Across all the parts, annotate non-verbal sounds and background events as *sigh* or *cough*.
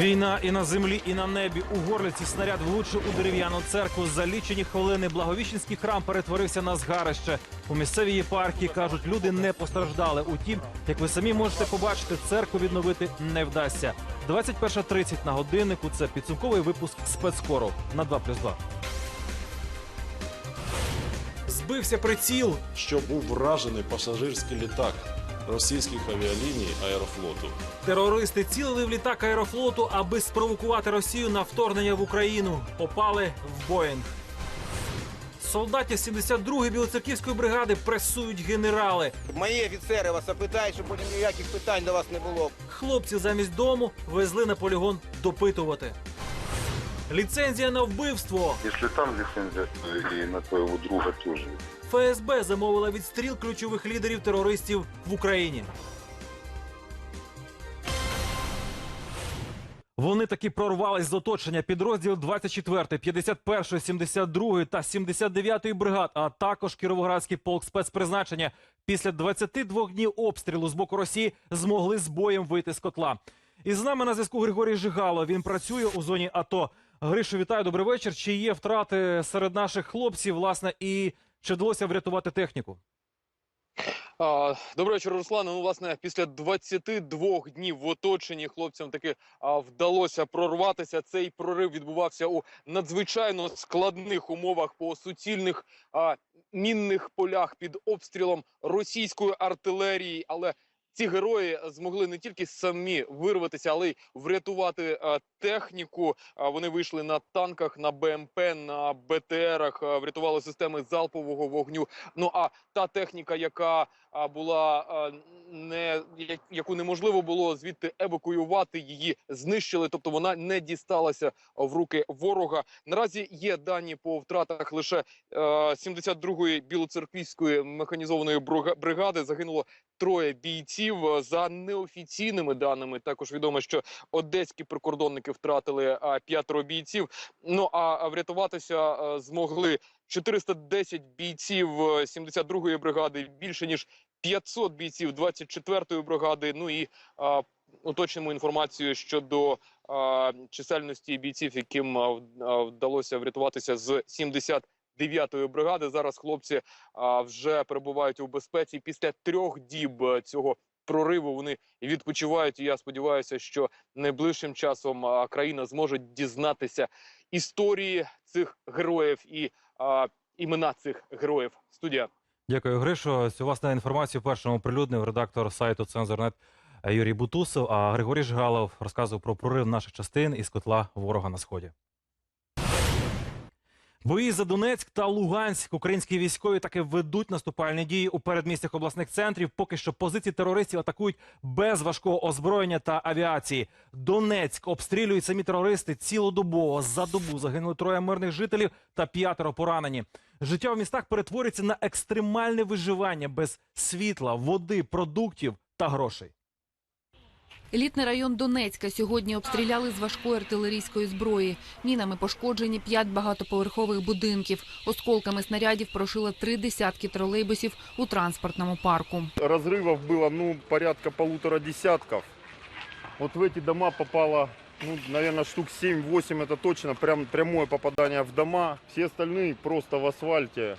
Війна і на землі, і на небі. У горлиці снаряд влучив у дерев'яну церкву. За лічені хвилини благовіщенський храм перетворився на згарище. У місцевій єпархії кажуть, люди не постраждали. Утім, як ви самі можете побачити, церкву відновити не вдасться. 21.30 на годиннику. Це підсумковий випуск спецкору на 2+,2. Збився приціл. що був вражений пасажирський літак російських авіаліній Аерофлоту. Терористи цілили в літак аерофлоту, аби спровокувати Росію на вторгнення в Україну. Попали в Боїнг. Солдатів 72-ї білоцерківської бригади пресують генерали. Мої офіцери вас опитають, щоб потім ніяких питань до вас не було. Хлопці замість дому везли на полігон допитувати. Ліцензія на вбивство. Если там лицензия, то и на твоего друга тоже. ФСБ замовила відстріл ключових лідерів терористів в Україні. Вони таки прорвались з оточення підрозділ 24, 51, 72 та 79 бригад, а також Кіровоградський полк спецпризначення після 22 днів обстрілу з боку Росії змогли з боєм вийти з котла. І з нами на зв'язку Григорій Жигало. Він працює у зоні АТО. Гришу, вітаю, добрий вечір. Чи є втрати серед наших хлопців, власне, і чи вдалося врятувати техніку? Доброго вечора, Руслане. Ну, власне, після 22 днів в оточенні хлопцям таки а, вдалося прорватися. Цей прорив відбувався у надзвичайно складних умовах по суцільних а, мінних полях під обстрілом російської артилерії. Але ці герої змогли не тільки самі вирватися, але й врятувати а, техніку. Вони вийшли на танках, на БМП, на БТРах, врятували системи залпового вогню. Ну а та техніка, яка була не яку неможливо було звідти евакуювати, її знищили. Тобто вона не дісталася в руки ворога. Наразі є дані по втратах лише е, 72-ї білоцерквійської механізованої бригади. Загинуло троє бійців. За неофіційними даними також відомо, що одеські прикордонники втратили п'ятеро бійців. Ну а врятуватися е, змогли 410 бійців е, 72-ї бригади, більше ніж 500 бійців 24-ї бригади. Ну і а, уточнимо інформацію щодо а, чисельності бійців, яким вдалося врятуватися з 79-ї бригади. Зараз хлопці а, вже перебувають у безпеці. Після трьох діб е, цього прориву вони відпочивають. І я сподіваюся, що найближчим часом країна зможе дізнатися історії цих героїв і а, імена цих героїв. Студія. Дякую, Гришо. Цю власне інформацію першому оприлюднив редактор сайту Цензорнет Юрій Бутусов. А Григорій Жигалов розказував про прорив наших частин із котла ворога на сході. Бої за Донецьк та Луганськ українські військові таки ведуть наступальні дії у передмістях обласних центрів. Поки що позиції терористів атакують без важкого озброєння та авіації. Донецьк обстрілюють самі терористи цілодобово. За добу загинули троє мирних жителів та п'ятеро поранені. Життя в містах перетворюється на екстремальне виживання без світла, води, продуктів та грошей. Елітний район Донецька сьогодні обстріляли з важкої артилерійської зброї. Мінами пошкоджені п'ять багатоповерхових будинків. Осколками снарядів прошило три десятки тролейбусів у транспортному парку. Разрывов было, ну, порядка полутора десятков. Вот в эти дома попало, ну, наверное, штук 7-8, это точно, прям прямое попадание в дома. Все остальные просто в асфальте,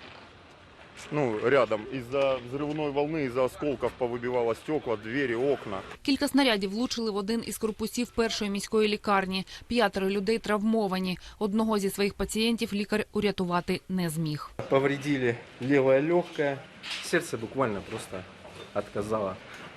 ну, рядом. Из-за взрывной волны, из-за осколков повыбивало стекла, двери, окна. Кілька снарядів влучили в один із корпусів першої міської лікарні. П'ятеро людей травмовані. Одного зі своїх пацієнтів лікар урятувати не зміг. повредили левое легкое. Сердце буквально просто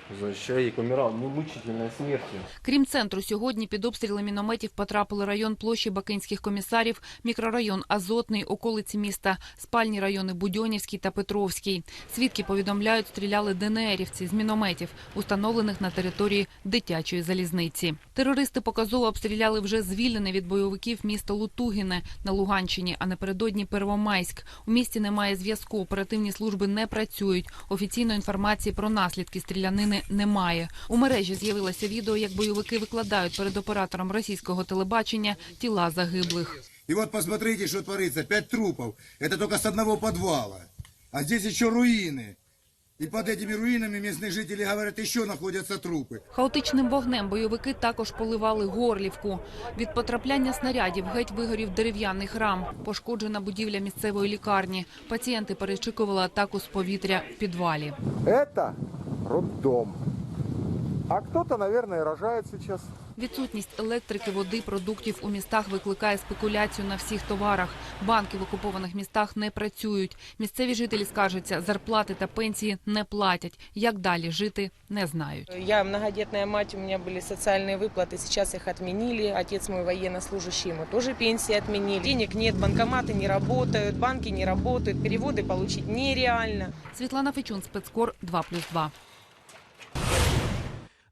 отказало. Значит, Человек умирал немучительной смертью. Крім центру, сьогодні під обстріли мінометів потрапили район площі Бакинських комісарів, мікрорайон Азотний, околиці міста, спальні райони Будьонівський та Петровський. Свідки повідомляють, стріляли ДНРівці з мінометів, установлених на території дитячої залізниці. Терористи показово обстріляли вже звільнене від бойовиків місто Лутугіне на Луганщині, а напередодні Первомайськ. У місті немає зв'язку, оперативні служби не працюють. Офіційної інформації про наслідки стрілянини немає. У мережі з'явилося відео, як бойовики викладають перед оператором російського телебачення тіла загиблих. И вот посмотрите, что творится. Пять трупов. Это только с одного подвала. А здесь еще руины. И под этими руинами местные жители говорят, еще находятся трупы. Хаотичним вогнем бойовики також поливали Горлівку. Від потрапляння снарядів геть вигорів дерев'яний храм. Пошкоджена будівля місцевої лікарні. Пацієнти перечікували атаку з повітря в підвалі. Это роддом. А кто-то, наверное, рожает сейчас. Відсутність електрики, води, продуктів у містах викликає спекуляцію на всіх товарах. Банки в окупованих містах не працюють. Місцеві жителі скаржаться, зарплати та пенсії не платять. Як далі жити, не знають. Я многодетная мать, у меня были социальные выплаты, сейчас их отменили. Отец мой военнослужащий, ему тоже пенсии отменили. Денег нет, банкоматы не работают, банки не работают, переводы получить нереально. Світлана Фечун, спецкор 2+,2.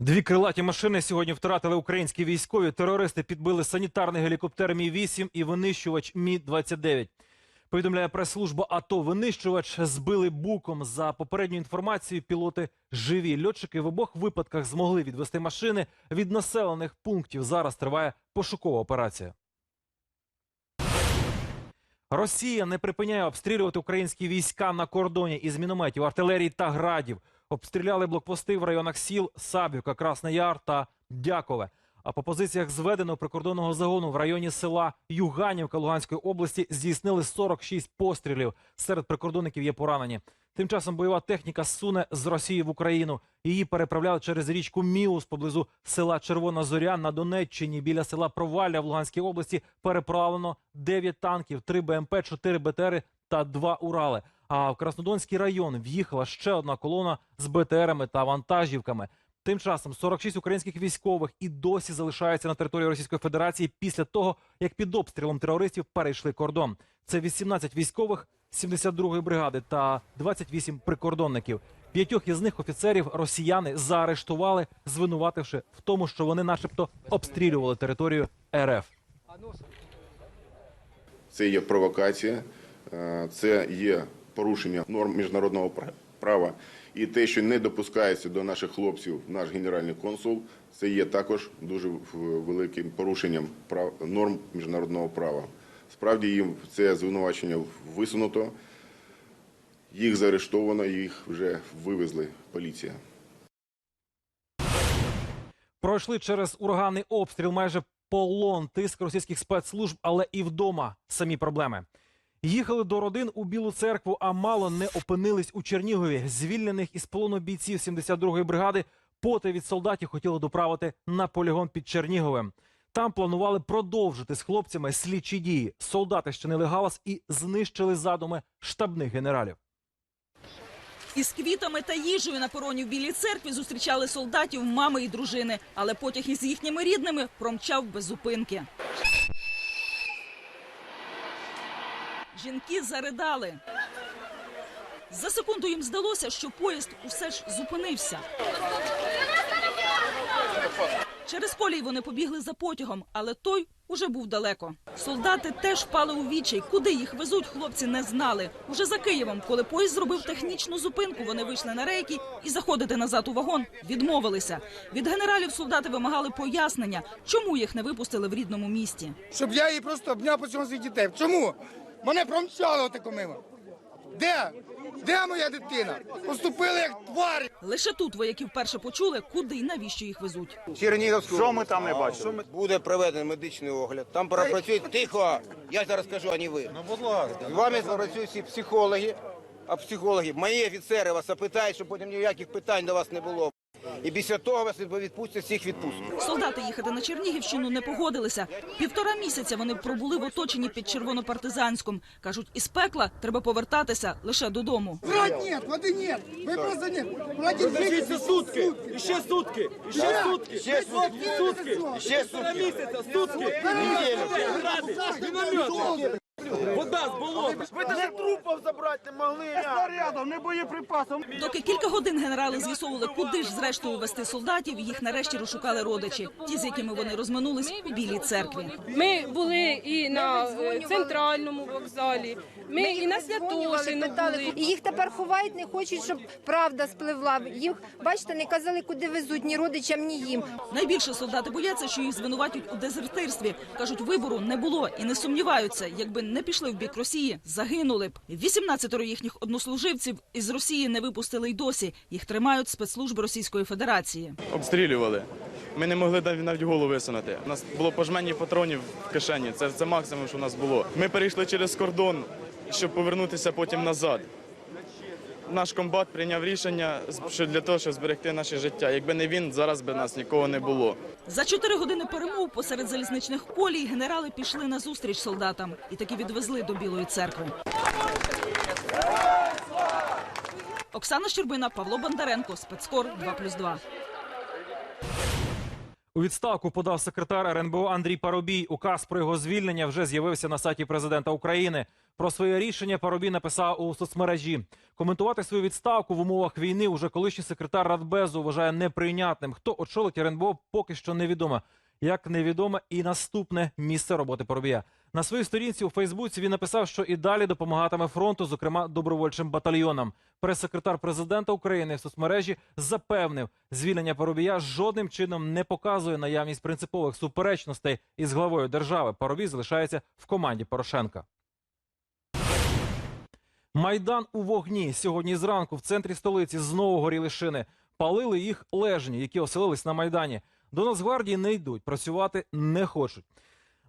Дві крилаті машини сьогодні втратили українські військові. Терористи підбили санітарний гелікоптер Мі-8 і винищувач Мі-29. Повідомляє прес-служба АТО. Винищувач збили буком. За попередньою інформацією, пілоти живі. Льотчики в обох випадках змогли відвести машини від населених пунктів. Зараз триває пошукова операція. Росія не припиняє обстрілювати українські війська на кордоні із мінометів, артилерії та градів. Обстріляли блокпости в районах сіл Сабівка, Красний Яр та Дякове. А по позиціях зведеного прикордонного загону в районі села Юганівка Луганської області здійснили 46 пострілів. Серед прикордонників є поранені. Тим часом бойова техніка суне з Росії в Україну. Її переправляли через річку Міус поблизу села Червона Зоря на Донеччині. Біля села Провалля в Луганській області переправлено 9 танків, 3 БМП, 4 БТРи та 2 Урали. А в Краснодонський район в'їхала ще одна колона з БТРами та вантажівками. Тим часом 46 українських військових і досі залишаються на території Російської Федерації після того, як під обстрілом терористів перейшли кордон. Це 18 військових 72-ї бригади та 28 прикордонників. П'ятьох із них офіцерів росіяни заарештували, звинувативши в тому, що вони, начебто, обстрілювали територію РФ. Це є провокація, е, це є порушення норм міжнародного пра- права. І те, що не допускається до наших хлопців наш генеральний консул, це є також дуже великим порушенням прав норм міжнародного права. Справді їм це звинувачення висунуто, їх заарештовано, їх вже вивезли поліція. Пройшли через ураганний обстріл майже полон тиск російських спецслужб, але і вдома самі проблеми. Їхали до родин у Білу церкву, а мало не опинились у Чернігові. Звільнених із полону бійців 72-ї бригади поти від солдатів хотіли доправити на полігон під Черніговим. Там планували продовжити з хлопцями слідчі дії. Солдати щинили галас і знищили задуми штабних генералів. Із квітами та їжею на пороні в Білій церкві зустрічали солдатів, мами і дружини. Але потяг із їхніми рідними промчав без зупинки. Жінки заридали. За секунду їм здалося, що поїзд усе ж зупинився. Через колій вони побігли за потягом, але той уже був далеко. Солдати теж впали у відчай. Куди їх везуть, хлопці не знали. Уже за Києвом, коли поїзд зробив технічну зупинку, вони вийшли на рейки і заходити назад у вагон відмовилися. Від генералів солдати вимагали пояснення, чому їх не випустили в рідному місті. Щоб я її просто обняв по цьому дітей. Чому? Мене промчало отако мимо. Де? Де моя дитина? Поступили як тварі. Лише тут вояки вперше почули, куди і навіщо їх везуть. Чернігівську. Що ми там не бачили? Буде проведений медичний огляд. Там пропрацюють тихо. Я зараз скажу, а не ви. Ну, будь ласка. З вами працюють всі психологи. А психологи, мої офіцери вас запитають, щоб потім ніяких питань до вас не було. І після того вас відпустять всіх відпустку. Солдати їхати на Чернігівщину не погодилися. Півтора місяця вони пробули в оточенні під Червонопартизанськом. Кажуть, із пекла треба повертатися лише додому. Врать нет, воды нет. Вы просто нет. Продержите сутки. Ще сутки. Ще сутки. Ще сутки. Сутки. Ще сутки. місяця. Сутки. Неділю. Вода з болота. Ви навіть трупів забрати не могли. Снарядом, не боєприпасом. Доки кілька годин генерали з'ясовували, куди ж зрештою вести солдатів, їх нарешті розшукали родичі, ті, з якими вони розминулись у білій церкві. Ми були і на е, центральному вокзалі, ми і на Святошину були. І їх тепер ховають, не хочуть, щоб правда спливла. Їх, бачите, не казали, куди везуть ні родичам, ні їм. Найбільше солдати бояться, що їх звинуватять у дезертирстві. кажуть, вибору не було і не сумніваються, якби не пішли в бік Росії, загинули б. 18 їхніх однослуживців із Росії не випустили й досі. Їх тримають спецслужби Російської Федерації. обстрілювали. Ми не могли навіть навіть голову висунути. У нас було пожмені патронів в кишені. Це, це максимум, що у нас було. Ми перейшли через кордон, щоб повернутися потім назад. Наш комбат прийняв рішення що для того, щоб зберегти наше життя. Якби не він, зараз би нас нікого не було. За чотири години перемов посеред залізничних колій генерали пішли на зустріч солдатам і таки відвезли до Білої церкви. Оксана Щербина, Павло Бондаренко, спецкор 2+,2. У відставку подав секретар РНБО Андрій Парубій. Указ про його звільнення вже з'явився на сайті президента України. Про своє рішення Парубій написав у соцмережі. Коментувати свою відставку в умовах війни уже колишній секретар Радбезу вважає неприйнятним. Хто очолить РНБО, поки що невідомо. Як невідоме і наступне місце роботи Парубія. На своїй сторінці у Фейсбуці він написав, що і далі допомагатиме фронту, зокрема добровольчим батальйонам. Прес-секретар президента України в соцмережі запевнив, звільнення Парубія жодним чином не показує наявність принципових суперечностей із главою держави. Парубій залишається в команді Порошенка. Майдан у вогні. Сьогодні зранку в центрі столиці знову горіли шини. Палили їх лежні, які оселились на Майдані. До Нацгвардії не йдуть, працювати не хочуть.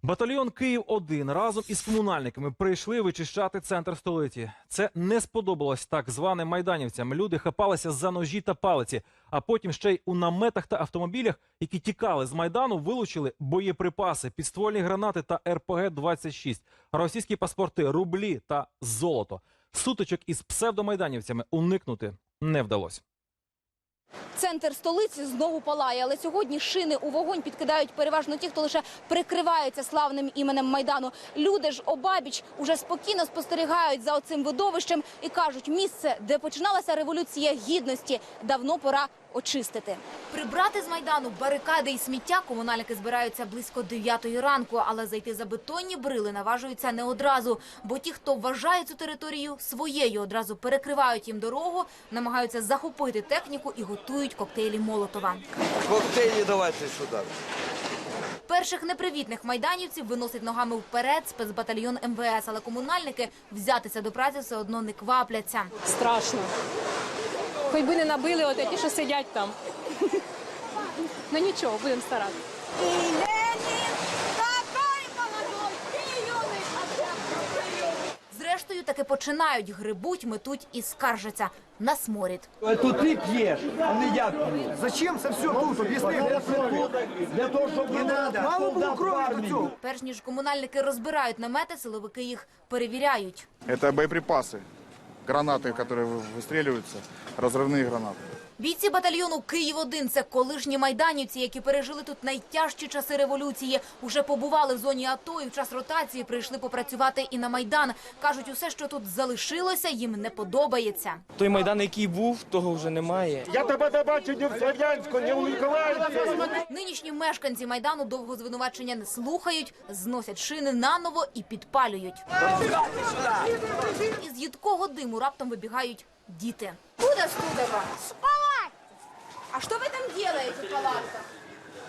Батальйон Київ 1 разом із комунальниками прийшли вичищати центр столиці. Це не сподобалось так званим майданівцям. Люди хапалися за ножі та палиці, а потім ще й у наметах та автомобілях, які тікали з майдану, вилучили боєприпаси, підствольні гранати та РПГ 26 російські паспорти, рублі та золото. Сутичок із псевдомайданівцями уникнути не вдалося. Центр столиці знову палає, але сьогодні шини у вогонь підкидають переважно ті, хто лише прикривається славним іменем Майдану. Люди ж обабіч уже спокійно спостерігають за оцим видовищем і кажуть, місце, де починалася революція гідності, давно пора очистити. Прибрати з майдану барикади і сміття комунальники збираються близько 9 ранку, але зайти за бетонні брили наважуються не одразу. Бо ті, хто вважає цю територію своєю, одразу перекривають їм дорогу, намагаються захопити техніку і готують коктейлі Молотова. Коктейлі давайте сюди. Перших непривітних майданівців виносить ногами вперед спецбатальйон МВС, але комунальники взятися до праці все одно не квапляться. Страшно. Хоч би не набили от ті, що сидять там. *laughs* Ну нічого, будемо старатися. таки починають грибуть, метуть і скаржаться на сморід. Это ты пьешь, а не я пью. Зачем це все тут? Об'ясни. Для того, щоб не надо. Мало було крові до цього. Перш ніж комунальники розбирають намети, силовики їх перевіряють. Это боеприпасы, гранаты, которые вы- выстреливаются, разрывные гранаты. Бійці батальйону Київ-1 – це колишні майданівці, які пережили тут найтяжчі часи революції. Уже побували в зоні АТО і в час ротації прийшли попрацювати і на Майдан. Кажуть, усе, що тут залишилося, їм не подобається. Той майдан, який був, того вже немає. Я тебе не бачу ні в Слов'янську, ні у Миколаївці. Нинішні мешканці Майдану довго звинувачення не слухають, зносять шини наново і підпалюють. Із їдкого диму раптом вибігають діти. Куда Студова? А що ви там делаете в палатках?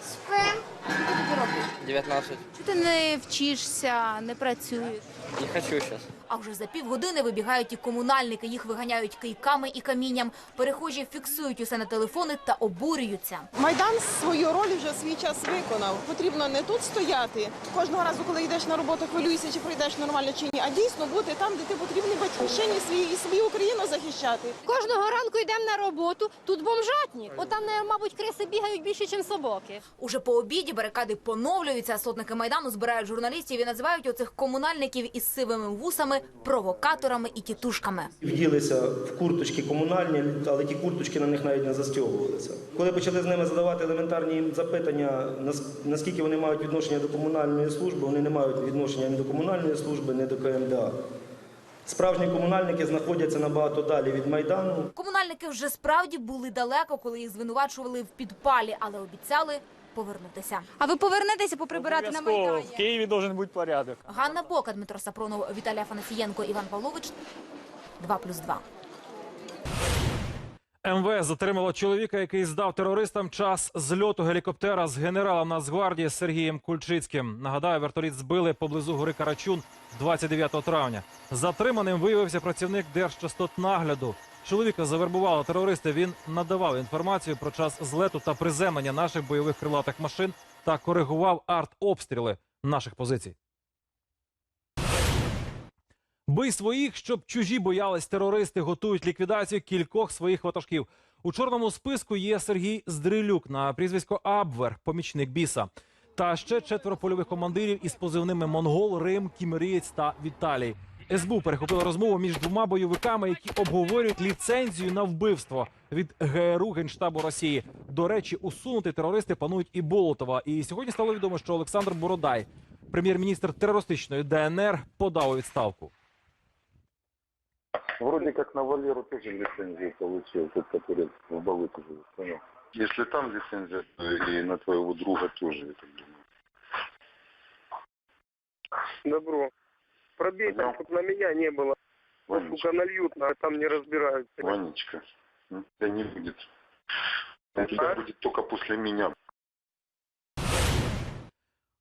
Спим. Що ти тут робиш? 19. Чи ти не вчишся, не працюєш? Не хочу зараз. А вже за півгодини вибігають і комунальники. Їх виганяють кийками і камінням. Перехожі фіксують усе на телефони та обурюються. Майдан свою роль вже свій час виконав. Потрібно не тут стояти. Кожного разу, коли йдеш на роботу, хвилюєшся, чи пройдеш нормально чи ні, а дійсно бути там, де ти потрібний батьківщині свої і свою Україну захищати. Кожного ранку йдемо на роботу, тут бомжатник. От там, е, мабуть, криси бігають більше, ніж собаки. Уже по обіді барикади поновлюються. Сотники майдану збирають журналістів і називають оцих комунальників із сивими вусами провокаторами і тітушками. Вділися в курточки комунальні, але ті курточки на них навіть не застягувалися. Коли почали з ними задавати елементарні запитання, наскільки вони мають відношення до комунальної служби, вони не мають відношення ні до комунальної служби, ні до КМДА. Справжні комунальники знаходяться набагато далі від Майдану. Комунальники вже справді були далеко, коли їх звинувачували в підпалі, але обіцяли повернутися. А ви повернетеся поприбирати на майдані? В Києві должен бути порядок. Ганна Бока, Дмитро Сапронов, Віталій Афанасієнко, Іван Павлович. 2+,2. МВС затримало чоловіка, який здав терористам час зльоту гелікоптера з генералом Нацгвардії Сергієм Кульчицьким. Нагадаю, вертоліт збили поблизу гори Карачун 29 травня. Затриманим виявився працівник Держчастотнагляду. Чоловіка завербували терористи. Він надавав інформацію про час злету та приземлення наших бойових крилатих машин та коригував артобстріли наших позицій. Бий своїх, щоб чужі боялись терористи, готують ліквідацію кількох своїх ватажків. У чорному списку є Сергій Здрилюк на прізвисько Абвер, помічник біса. Та ще четверо польових командирів із позивними Монгол, Рим, Кімерієць та Віталій. СБУ перехопила розмову між двома бойовиками, які обговорюють ліцензію на вбивство від ГРУ Генштабу Росії. До речі, усунути терористи планують і Болотова. І сьогодні стало відомо, що Олександр Бородай, прем'єр-міністр терористичної ДНР, подав у відставку. Вроде как на Валеру тоже лицензию получил, тот, который в болоте живет, понял? Если там лицензия, то и на твоего друга тоже, я так думаю. Добро. Пробей там, чтобы на меня не было. Вот, сука, нальют, а там не разбираются. Ванечка, м, тебя не будет. У тебя будет только после меня.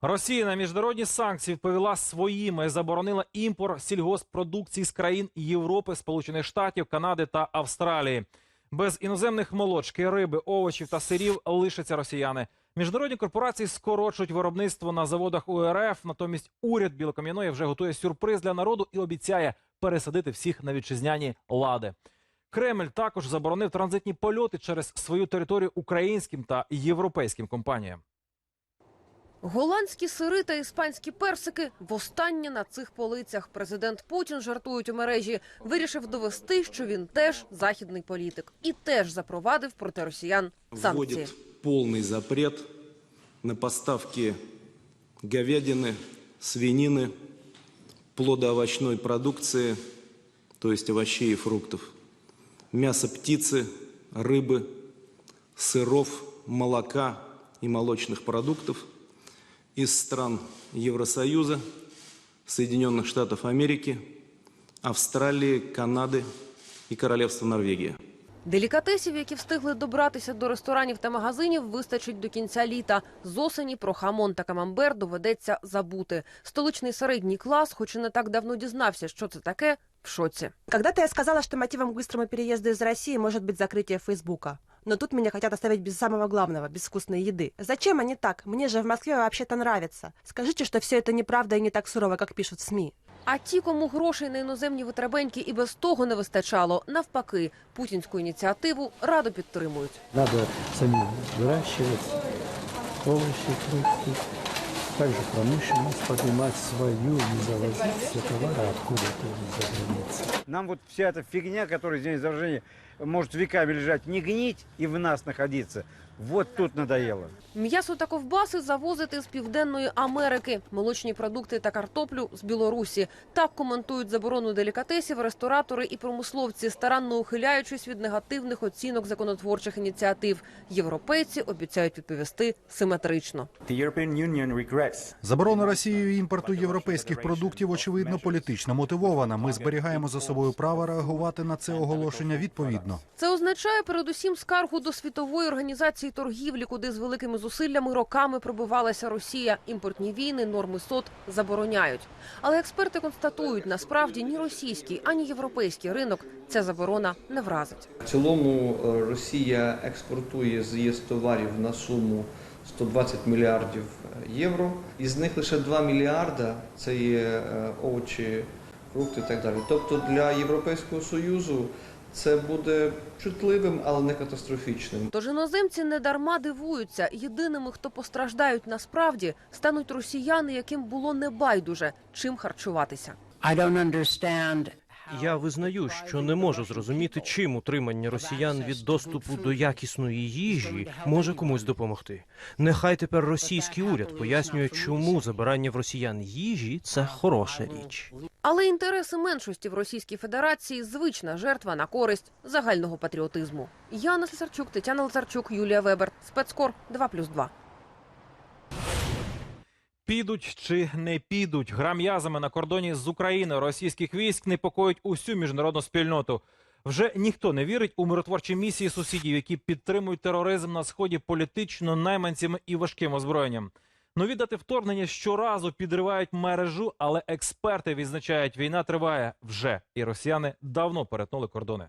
Росія на міжнародні санкції відповіла своїми, заборонила імпорт сільгоспродукції з країн Європи, Сполучених Штатів, Канади та Австралії. Без іноземних молочки, риби, овочів та сирів лишаться росіяни. Міжнародні корпорації скорочують виробництво на заводах УРФ. Натомість уряд Білокам'яної вже готує сюрприз для народу і обіцяє пересадити всіх на вітчизняні лади. Кремль також заборонив транзитні польоти через свою територію українським та європейським компаніям. Голландські сири та іспанські персики востаннє на цих полицях. Президент Путін жартують у мережі. Вирішив довести, що він теж західний політик і теж запровадив проти росіян санкції. Полный запрет на поставки говядины, свинины, плодоовощной продукции, то есть овощей и фруктов, мяса птицы, рыбы, сыров, молока и молочных продуктов из стран Евросоюза, Соединенных Штатов Америки, Австралии, Канады и Королевства Норвегия. Делікатесів, які встигли добратися до ресторанів та магазинів, вистачить до кінця літа. З осені про хамон та камамбер доведеться забути. Столичний середній клас, хоч і не так давно дізнався, що це таке, в шоці. Когда-то я сказала, что мотивом к быстрому переезду из России может быть закрытие Фейсбука. Но тут меня хотят оставить без самого главного, без вкусной еды. Зачем они так? Мне же в Москве вообще-то нравится. Скажите, что все это неправда и не так сурово, как пишут СМИ. А ті, кому грошей на іноземні витребеньки і без того не вистачало, навпаки, путінську ініціативу радо підтримують. Надо самим выращивать овощи, фрукты. Также промышленность поднимать свою, не завозить все товары откуда-то из-за границы. Нам вот вся эта фигня, которая здесь изображение, может веками лежать, не гнить и в нас находиться. Вот тут надоело. М'ясо та ковбаси завозити з південної Америки, молочні продукти та картоплю з Білорусі. Так коментують заборону делікатесів ресторатори і промисловці, старанно ухиляючись від негативних оцінок законотворчих ініціатив. Європейці обіцяють відповісти симетрично. Заборона Росією імпорту європейських продуктів очевидно політично мотивована. Ми зберігаємо за собою право реагувати на це оголошення відповідно. Це означає передусім скаргу до світової організації торгівлі, куди з великими зусиллями роками пробивалася Росія. Імпортні війни, норми СОТ забороняють. Але експерти констатують, насправді ні російський, ані європейський ринок ця заборона не вразить. В цілому е, Росія експортує з ЄС товарів на суму 120 мільярдів е, євро. Із них лише 2 мільярда це є е, овочі, фрукти і так далі. Тобто для Європейського Союзу це буде чутливим, але не катастрофічним. Тож іноземці не дарма дивуються. Єдиними, хто постраждають насправді, стануть росіяни, яким було небайдуже чим харчуватися. Я визнаю, що не можу зрозуміти, чим утримання росіян від доступу до якісної їжі може комусь допомогти. Нехай тепер російський уряд пояснює, чому забирання в росіян їжі це хороша річ. Але інтереси меншості в Російській Федерації звична жертва на користь загального патріотизму. Яна Слесарчук, Тетяна Лазарчук, Юлія Вебер. Спецкор 2+,2. Підуть чи не підуть гра м'язами на кордоні з Україною російських військ непокоїть усю міжнародну спільноту. Вже ніхто не вірить у миротворчі місії сусідів, які підтримують тероризм на сході політично найманцями і важким озброєнням. Нові дати вторгнення щоразу підривають мережу, але експерти відзначають, війна триває вже, і росіяни давно перетнули кордони.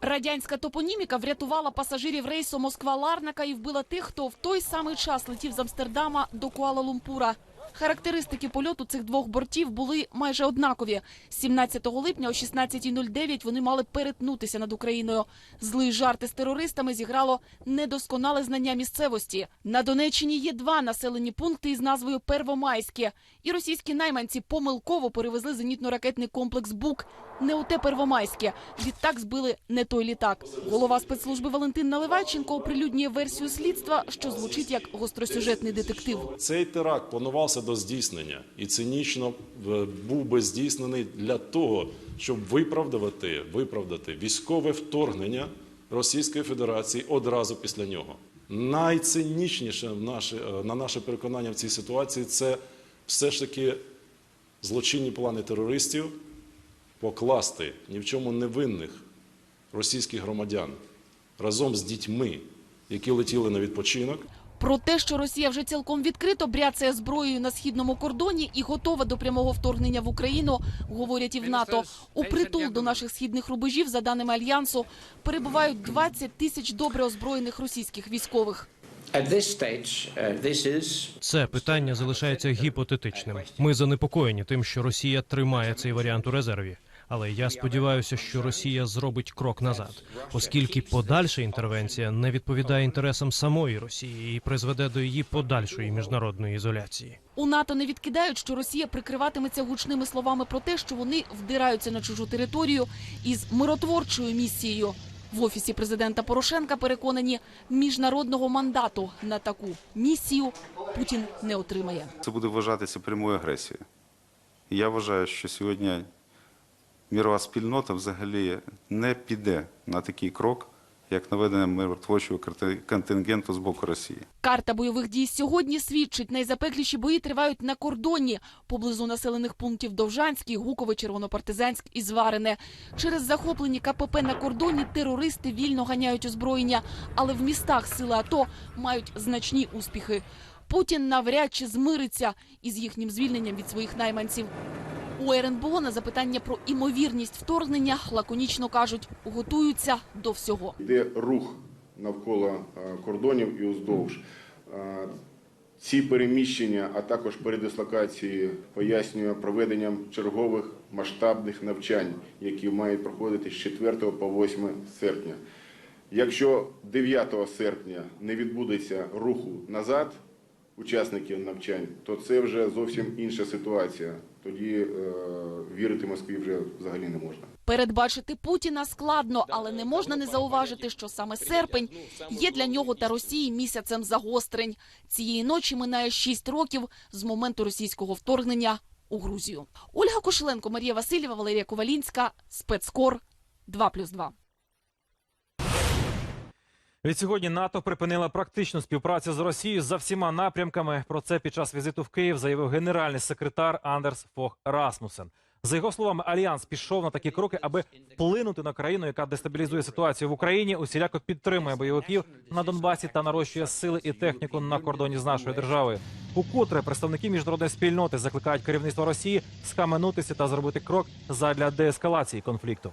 Радянська топоніміка врятувала пасажирів рейсу Москва-Ларнака і вбила тих, хто в той самий час летів з Амстердама до Куала-Лумпура. Характеристики польоту цих двох бортів були майже однакові. 17 липня о 16.09 вони мали перетнутися над Україною. Злий жарт із терористами зіграло недосконале знання місцевості. На Донеччині є два населені пункти із назвою Первомайське. І російські найманці помилково перевезли зенітно-ракетний комплекс БУК не у те Первомайське. Відтак збили не той літак. Голова спецслужби Валентин Наливайченко оприлюднює версію слідства, що звучить як гостросюжетний детектив. Цей теракт планувався до здійснення і цинічно е, був би здійснений для того, щоб виправдати, виправдати військове вторгнення Російської Федерації одразу після нього. Найцинічніше е, на наше переконання в цій ситуації це все ж таки злочинні плани терористів покласти ні в чому невинних російських громадян разом з дітьми, які летіли на відпочинок. Про те, що Росія вже цілком відкрито бряцає зброєю на східному кордоні і готова до прямого вторгнення в Україну, говорять і в НАТО. У притул до наших східних рубежів, за даними альянсу, перебувають 20 тисяч добре озброєних російських військових. Це питання залишається гіпотетичним. Ми занепокоєні тим, що Росія тримає цей варіант у резерві. Але я сподіваюся, що Росія зробить крок назад, оскільки подальша інтервенція не відповідає інтересам самої Росії і призведе до її подальшої міжнародної ізоляції. У НАТО не відкидають, що Росія прикриватиметься гучними словами про те, що вони вдираються на чужу територію із миротворчою місією. В офісі президента Порошенка переконані, міжнародного мандату на таку місію Путін не отримає. Це буде вважатися прямою агресією. Я вважаю, що сьогодні мірова спільнота взагалі не піде на такий крок, як наведення миротворчого контингенту з боку Росії. Карта бойових дій сьогодні свідчить, найзапекліші бої тривають на кордоні поблизу населених пунктів Довжанський, Гукове, Червонопартизанськ і Зварине. Через захоплені КПП на кордоні терористи вільно ганяють озброєння, але в містах сили АТО мають значні успіхи. Путін навряд чи змириться із їхнім звільненням від своїх найманців. У РНБО на запитання про імовірність вторгнення лаконічно кажуть, готуються до всього. Йде рух навколо е, кордонів і уздовж. Е, Ці переміщення, а також передислокації пояснює проведенням чергових масштабних навчань, які мають проходити з 4 по 8 серпня. Якщо 9 серпня не відбудеться руху назад учасників навчань, то це вже зовсім інша ситуація. Тоді е, вірити Москві вже взагалі не можна. Передбачити Путіна складно, але не можна не зауважити, що саме серпень є для нього та Росії місяцем загострень. Цієї ночі минає шість років з моменту російського вторгнення у Грузію. Ольга Кошеленко, Марія Васильєва, Валерія Ковалінська, спецкор 2+,2. Відсьогодні НАТО припинила практичну співпрацю з Росією за всіма напрямками. Про це під час візиту в Київ заявив генеральний секретар Андерс Фох Расмусен. За його словами, альянс пішов на такі кроки, аби вплинути на країну, яка дестабілізує ситуацію в Україні, усіляко підтримує бойовиків на Донбасі та нарощує сили і техніку на кордоні з нашою державою. Укотре представники міжнародної спільноти закликають керівництво Росії схаменутися та зробити крок задля деескалації конфлікту.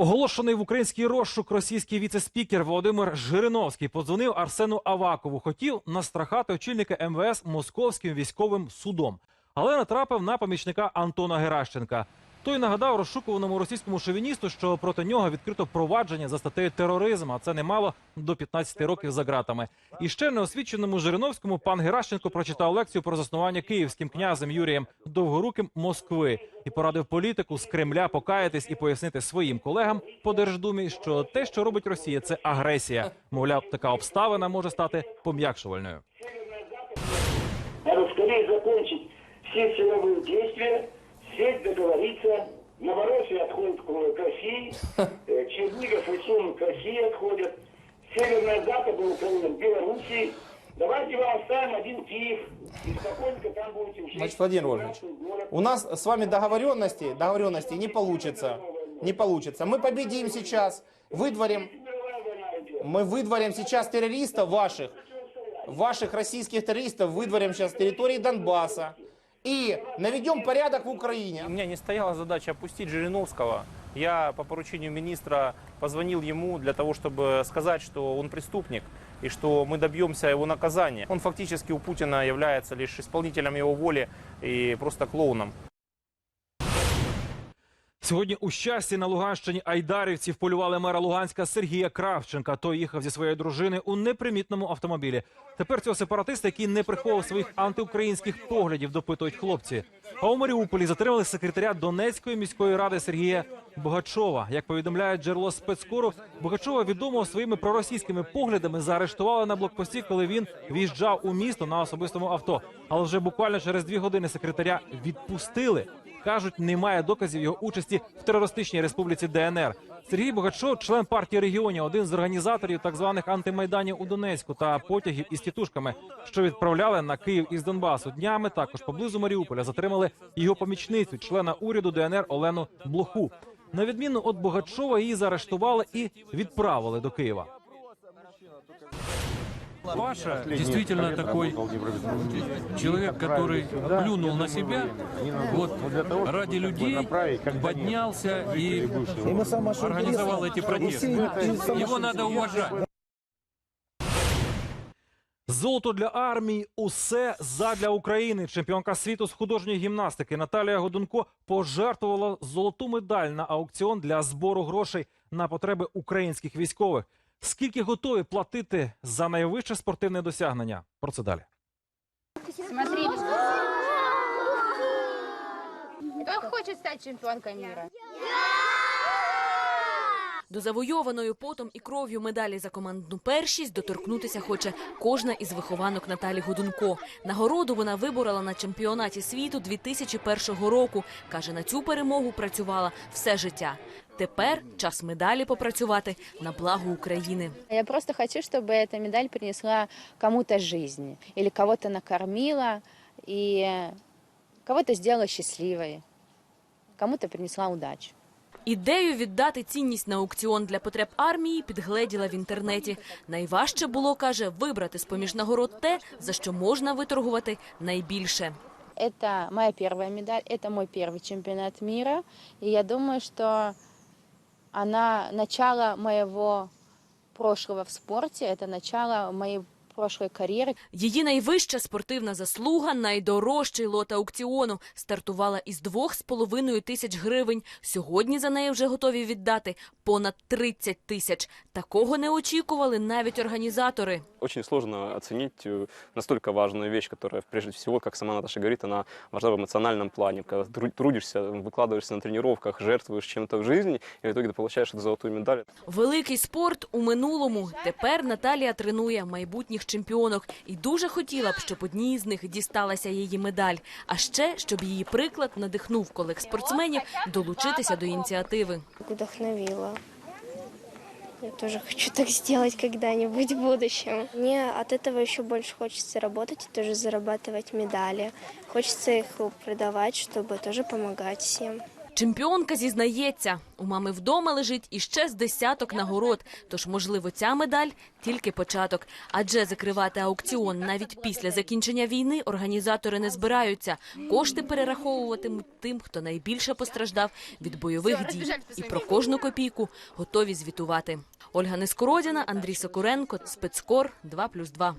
Оголошений в український розшук російський віце-спікер Володимир Жириновський подзвонив Арсену Авакову. Хотів настрахати очільника МВС московським військовим судом, але натрапив на помічника Антона Геращенка. Той нагадав розшукуваному російському шовіністу, що проти нього відкрито провадження за статтею тероризму, а це немало до 15 років за ґратами. І ще неосвіченому Жириновському пан Геращенко прочитав лекцію про заснування київським князем Юрієм Довгоруким Москви і порадив політику з Кремля покаятись і пояснити своїм колегам по Держдумі, що те, що робить Росія, це агресія. Мовляв, така обставина може стати пом'якшувальною. Надо скорее закончить все силовые сесть договориться. Новороссия отходит к России, э, Чернигов и Сумы к России отходят. Северная Западная Украина к Белоруссии, Давайте мы оставим один Киев, и спокойненько там будете жить. Значит, Владимир Владимирович, у нас с вами договоренности, договоренности не получится. Не получится. Мы победим сейчас, выдворим, мы выдворим сейчас террористов ваших, ваших российских террористов выдворим сейчас с территории Донбасса и наведем порядок в Украине. У меня не стояла задача опустить Жириновского. Я по поручению министра позвонил ему для того, чтобы сказать, что он преступник и что мы добьемся его наказания. Он фактически у Путина является лишь исполнителем его воли и просто клоуном. Сьогодні у щасті на Луганщині айдарівці вполювали мера Луганська Сергія Кравченка. Той їхав зі своєю дружиною у непримітному автомобілі. Тепер цього сепаратиста, який не приховував своїх антиукраїнських поглядів, допитують хлопці. А у Маріуполі затримали секретаря Донецької міської ради Сергія Богачова. Як повідомляє джерело спецкору, Богачова відомого своїми проросійськими поглядами заарештували на блокпості, коли він в'їжджав у місто на особистому авто. Але вже буквально через дві години секретаря відпустили. Кажуть, немає доказів його участі в терористичній республіці ДНР. Сергій Богачов, член партії регіонів, один з організаторів так званих антимайданів у Донецьку та потягів із тітушками, що відправляли на Київ із Донбасу. Днями також поблизу Маріуполя затримали його помічницю, члена уряду ДНР Олену Блоху. На відміну від Богачова, її заарештували і відправили до Києва. Паша действительно такой человек, который плюнул на себя, вот ради людей поднялся и организовал эти протесты. Его надо уважать. Золото для армії усе задля України. Чемпіонка світу з художньої гімнастики Наталія Годунко пожертвувала золоту медаль на аукціон для збору грошей на потреби українських військових. Скільки готові платити за найвище спортивне досягнення? Про це далі. Смотри. Кто хочет стать чемпионкой мира? До завойованої потом і кров'ю медалі за командну першість доторкнутися хоче кожна із вихованок Наталі Годунко. Нагороду вона виборола на чемпіонаті світу 2001 року. Каже, на цю перемогу працювала все життя. Тепер час медалі попрацювати на благо України. Я просто хочу, чтобы эта медаль принесла кому-то жизнь или кого-то накормила и кого-то сделала счастливой, кому-то принесла удачу. Ідею віддати цінність на аукціон для потреб армії підгледіла в інтернеті. Найважче було, каже, вибрати з-поміж нагород те, за що можна виторгувати найбільше. Это моя первая медаль, это мой первый чемпионат мира, и я думаю, что она начало моего прошлого в спорте, это начало моей прошлой карьеры. Її найвища спортивна заслуга, найдорожчий лот аукціону, стартувала із двох з половиною тисяч гривень. Сьогодні за неї вже готові віддати понад 30 тисяч. Такого не очікували навіть організатори. Очень сложно оценить э, настолько важную вещь, которая, прежде всего, как сама Наташа говорит, она важна в эмоциональном плане. Когда тру- трудишься, выкладываешься на тренировках, жертвуешь чем-то в жизни, и в итоге ты получаешь эту золотую медаль. Великий спорт у минулому. Тепер Наталія тренує майбутніх чемпіонок і дуже хотіла б, щоб одній з них дісталася її медаль. А ще щоб її приклад надихнув колег спортсменів долучитися до ініціативи. вдохновила. Я тоже хочу так сделать когда-нибудь в будущем. Мне от этого еще больше хочется работать и тоже зарабатывать медали. Хочется их продавать, чтобы тоже помогать всем. Чемпіонка зізнається, у мами вдома лежить іще з десяток нагород. Тож, можливо, ця медаль тільки початок. Адже закривати аукціон навіть після закінчення війни організатори не збираються. Кошти перераховуватимуть тим, хто найбільше постраждав від бойових дій. І про кожну копійку готові звітувати. Ольга Нескородіна, Андрій Сокуренко, спецкор 2+,2.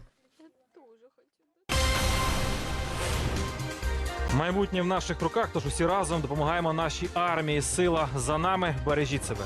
Майбутнє в наших руках, тож усі разом допомагаємо нашій армії. Сила за нами. Бережіть себе.